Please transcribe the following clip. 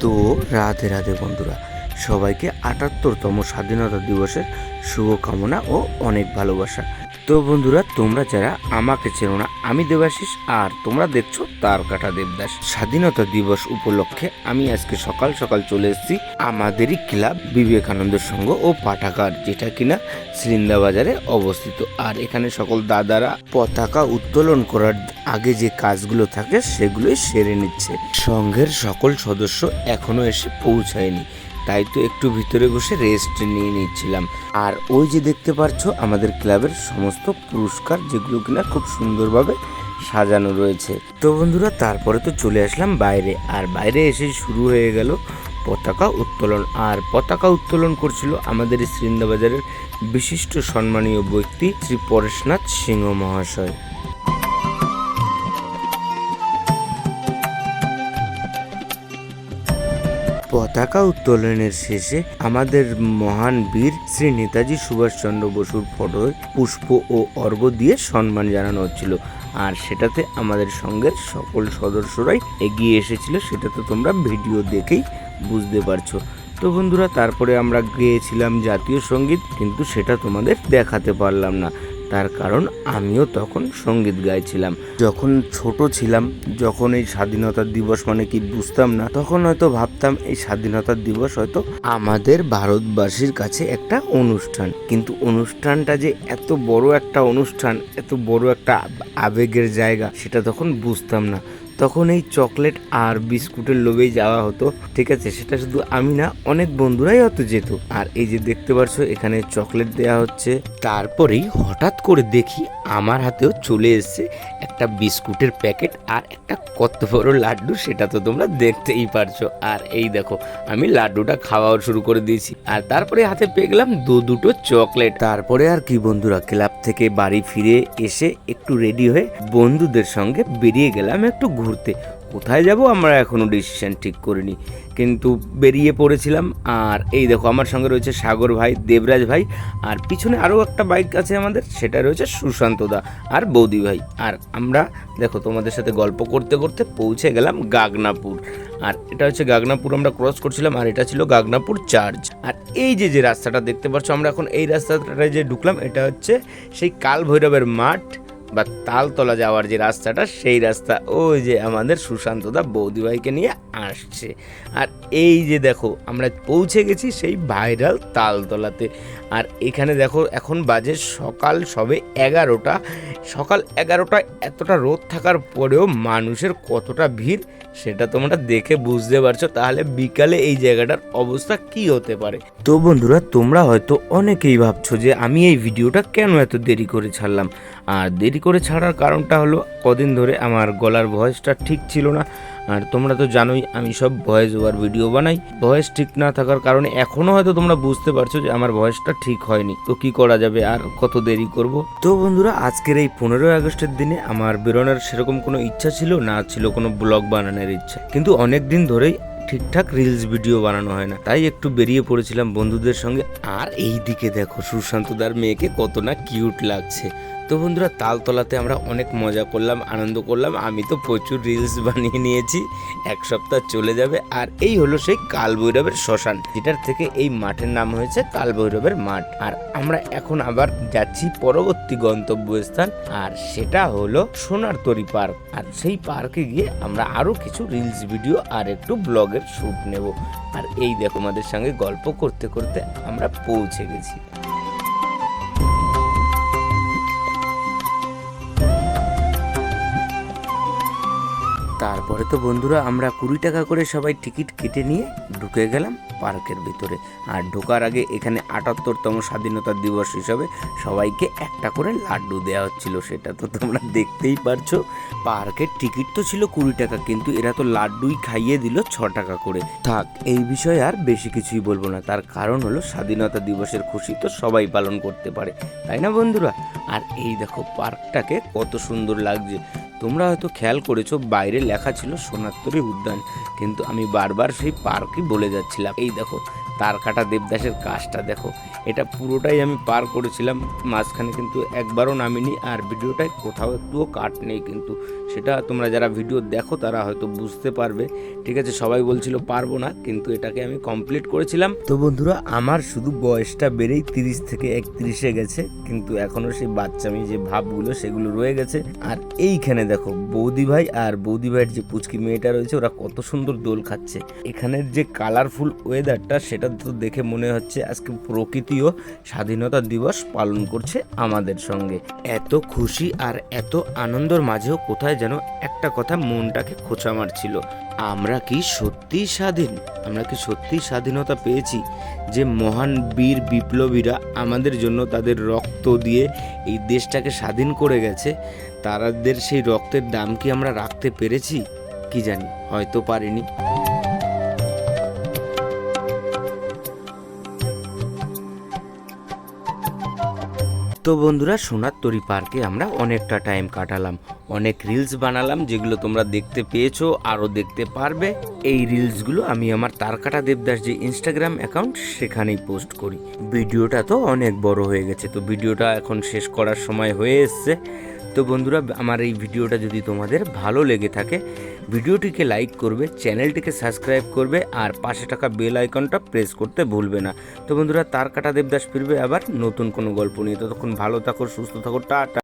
তো রাধে রাধে বন্ধুরা সবাইকে আটাত্তরতম স্বাধীনতা দিবসের শুভকামনা ও অনেক ভালোবাসা। তো বন্ধুরা, তোমরা যারা আমাকে চেনো না, আমি দেবাশিস, আর তোমরা দেখছ তার কাটা দেবদাস। স্বাধীনতা দিবস উপলক্ষে আমি আজকে সকাল সকাল চলে এসেছি আমাদেরই ক্লাব বিবেকানন্দ সংঘ ও পাঠাগার, যেটা কিনা সিলিন্দা বাজারে অবস্থিত। আর এখানে সকল দাদারা পতাকা উত্তোলন করার আগে যে কাজগুলো থাকে, সেগুলোই সেরে নিচ্ছে। সংঘের সকল সদস্য এখনও এসে পৌঁছায়নি। তাই তো একটু ভিতরে বসে রেস্ট নিয়ে নিচ্ছিলাম। আর ওই যে দেখতে পাচ্ছ আমাদের ক্লাবের সমস্ত পুরস্কার যেগুলো কিনা খুব সুন্দরভাবে সাজানো রয়েছে। তো বন্ধুরা, তারপরে তো চলে আসলাম বাইরে, আর বাইরে এসে শুরু হয়ে গেল পতাকা উত্তোলন। আর পতাকা উত্তোলন করছিল আমাদের এই সৃন্দাবাজারের বিশিষ্ট সম্মানীয় ব্যক্তি শ্রী পরেশনাথ সিংহ মহাশয়। পতাকা উত্তোলনের শেষে আমাদের মহান বীর শ্রী নেতাজি সুভাষচন্দ্র বসুর ফটোয় পুষ্প ও অর্ঘ্য দিয়ে সম্মান জানানো হচ্ছিল। আর সেটাতে আমাদের সঙ্গে সকল সদস্যরাই এগিয়ে এসেছিল, সেটা তো তোমরা ভিডিও দেখেই বুঝতে পারছ। তো বন্ধুরা, তারপরে আমরা গেয়েছিলাম জাতীয় সংগীত, কিন্তু সেটা তোমাদের দেখাতে পারলাম না। তার কারণ আমিও তখন সংগীত গাইছিলাম। যখন ছোট ছিলাম, যখন এই স্বাধীনতা দিবস মানে কি বুঝতাম না, তখন হয়তো ভাবতাম এই স্বাধীনতা দিবস হয়তো আমাদের ভারতবাসীর কাছে একটা অনুষ্ঠান। কিন্তু অনুষ্ঠানটা যে এত বড় একটা অনুষ্ঠান, এত বড় একটা আবেগের জায়গা, সেটা তখন বুঝতাম না। তখন এই চকলেট আর বিস্কুটের লোভেই যাওয়া হতো। ঠিক আছে, সেটা শুধু আমি না, অনেক বন্ধুরাই হয়তো যেত। আর এই যে দেখতে পাচ্ছ এখানে চকলেট দেয়া হচ্ছে। তারপরেই হঠাৎ করে দেখি আমার হাতেও চলে এসেছে একটা বিস্কুটের প্যাকেট আর একটা কত বড় লাড্ডু, সেটা তো তোমরা দেখতেই পারছ। আর এই দেখো, আমি লাড্ডুটা খাওয়াও শুরু করে দিয়েছি। আর তারপরে হাতে পেয়ে গেলাম দু দুটো চকলেট। তারপরে আর কি বন্ধুরা, ক্লাব থেকে বাড়ি ফিরে এসে একটু রেডি হয়ে বন্ধুদের সঙ্গে বেরিয়ে গেলাম একটু ঘুরতে। কোথায় যাব আমরা এখনও ডিসিশন ঠিক করিনি। কিন্তু বেরিয়ে পড়েছিলাম আর এই দেখো আমার সঙ্গে রয়েছে সাগর ভাই, দেবরাজ ভাই আর পিছনে আরও একটা বাইক আছে আমাদের, সেটা রয়েছে সুশান্ত দা আর বৌদি ভাই। আর আমরা দেখো তোমাদের সাথে গল্প করতে করতে পৌঁছে গেলাম গাগনাপুর। আর এটা হচ্ছে গাগনাপুর আমরা ক্রস করছিলাম আর এটা ছিল গাগনাপুর চার্চ আর এই যে যে রাস্তাটা দেখতে পাচ্ছ আমরা এখন, এই রাস্তাটায় যে ঢুকলাম, এটা হচ্ছে সেই কাল ভৈরবের মাঠ। বা তালতলা যাওয়ার যে রাস্তাটা, সেই রাস্তা ওই যে আমাদের সুশান্তদা বৌদিভাইকে নিয়ে আসছে। আর এই যে দেখো, আমরা পৌঁছে গেছি সেই ভাইরাল তালতলাতে। আর এখানে দেখো, এখন বাজে সকাল সবে এগারোটা। সকাল এগারোটা এতটা রোদ থাকার পরেও মানুষের কতটা ভিড়, সেটা তোমরা দেখে বুঝতে পারছ। তাহলে বিকালে এই জায়গাটার অবস্থা কি হতে পারে? তো বন্ধুরা, তোমরা হয়তো অনেকেই ভাবছ যে আমি এই ভিডিওটা কেন এত দেরি করে ছাড়লাম? আর দেরি করে ছাড়ার কারণটা হলো কদিন ধরে আমার গলার ভয়েসটা ঠিক ছিল না। আর তোমরা তো জানোই আমি সব ভয়েস ওভার ভিডিও বানাই। ভয়েস ঠিক না থাকার কারণে এখনও হয়তো তোমরা বুঝতে পারছ যে আমার ভয়েসটা ঠিক হয়নি। তো কি করা যাবে আর কত দেরি করব? তো বন্ধুরা, আজকের এই পনেরোই আগস্টের দিনে আমার বেরোনোর সেরকম কোনো ইচ্ছা ছিল না, ছিল কোনো ব্লগ বানানোর ইচ্ছা। কিন্তু অনেক দিন ধরেই ঠিকঠাক রিলস ভিডিও বানানো হয় না। তাই একটু বেরিয়ে পড়েছিলাম বন্ধুদের সঙ্গে। আর এই দিকে দেখো সুশান্তদার মেয়েকে কত না কিউট লাগছে। তো বন্ধুরা, তালতলাতে আমরা অনেক মজা করলাম, আনন্দ করলাম। আমি তো প্রচুর রিলস বানিয়ে নিয়েছি, এক সপ্তাহ চলে যাবে। আর এই হলো সেই কালভৈরবের শ্মশান, যেটার থেকে এই মাঠের নাম হয়েছে কালভৈরবের মাঠ। আর আমরা এখন আবার যাচ্ছি পরবর্তী গন্তব্যস্থান, আর সেটা হলো সোনারতরি পার্ক। আর সেই পার্কে গিয়ে আমরা আরও কিছু রিলস ভিডিও আর একটু ব্লগের শ্যুট নেব। আর এই দেখো আমাদের সঙ্গে গল্প করতে করতে আমরা পৌঁছে গেছি। তারপরে তো বন্ধুরা আমরা কুড়ি টাকা করে সবাই টিকিট কেটে নিয়ে ঢুকে গেলাম পার্কের ভিতরে। আর ঢোকার আগে এখানে আটাত্তরতম স্বাধীনতা দিবস হিসাবে সবাইকে একটা করে লাড্ডু দেওয়া হচ্ছিল, সেটা তো তোমরা দেখতেই পারছ। পার্কের টিকিট তো ছিল কুড়ি টাকা, কিন্তু এরা তো লাড্ডুই খাইয়ে দিল ছ টাকা করে। থাক, এই বিষয়ে আর বেশি কিছুই বলব না, তার কারণ হলো স্বাধীনতা দিবসের খুশি তো সবাই পালন করতে পারে, তাই না বন্ধুরা? আর এই দেখো, পার্কটাকে কত সুন্দর লাগছে। তোমরা হয়তো খেয়াল করেছ, বাইরে লেখা ছিল সোনাত্তরী উদ্যান, কিন্তু আমি বারবার সেই পার্কই বলে যাচ্ছিলাম। এই দেখো তার কাটা দেবদাসের কাজটা, দেখো। এটা পুরোটাই আমি পার করেছিলাম, মাঝখানে কিন্তু একবারও নামিনি, আর ভিডিওটায় কোথাও একটুও কাট নেই কিন্তু। সেটা তোমরা যারা ভিডিও দেখো, তারা হয়তো বুঝতে পারবে। ঠিক আছে, সবাই বলছিল পারব না, কিন্তু এটাকে আমি কমপ্লিট করেছিলাম। তো বন্ধুরা, আমার শুধু বয়সটা বেড়েই তিরিশ থেকে একত্রিশে গেছে, কিন্তু এখনও সেই বাচ্চামি যে ভাবগুলো, সেগুলো রয়ে গেছে। আর এইখানে দেখো, বৌদি ভাই আর বৌদি ভাইয়ের যে পুচকি মেয়েটা রয়েছে, ওরা কত সুন্দর দোল খাচ্ছে। এখানের যে কালারফুল ওয়েদারটা সেটা তো দেখে মনে হচ্ছে আজকে প্রকৃতিও স্বাধীনতা দিবস পালন করছে আমাদের সঙ্গে। এত খুশি আর এত আনন্দর মাঝেও কোথায় যেন একটা কথা মনটাকে খোঁচা মারছিল। আমরা কি সত্যিই স্বাধীন? আমরা কি সত্যিই স্বাধীনতা পেয়েছি যে মহান বীর বিপ্লবীরা আমাদের জন্য তাদের রক্ত দিয়ে এই দেশটাকে স্বাধীন করে গেছে? তারাদের সেই রক্তের দাম কি আমরা রাখতে পেরেছি? কি জানি, হয়তো পারিনি। তো বন্ধুরা, সোনার তরি পার্কে আমরা অনেকটা টাইম কাটালাম। অনেক রিলস বানালাম, যেগুলো তোমরা দেখতে পেয়েছ, আরও দেখতে পারবে। এই রিলসগুলো আমি আমার তারকাটা দেবদাস যে ইনস্টাগ্রাম অ্যাকাউন্ট সেখানেই পোস্ট করি। ভিডিওটা তো অনেক বড় হয়ে গেছে, তো ভিডিওটা এখন শেষ করার সময় হয়ে এসছে। তো বন্ধুরা, আমার এই ভিডিওটা যদি তোমাদের ভালো লেগে থাকে, ভিডিওটিকে লাইক করবে, চ্যানেলটিকে সাবস্ক্রাইব করবে, আর পাশে টাকা বেল আইকনটা প্রেস করতে ভুলবে না। তো বন্ধুরা তার কাটা দেবদাস ফিরবে আবার নতুন কোনো গল্প নিয়ে। ততক্ষণ ভালো থাকো, সুস্থ থাকো, টাটা।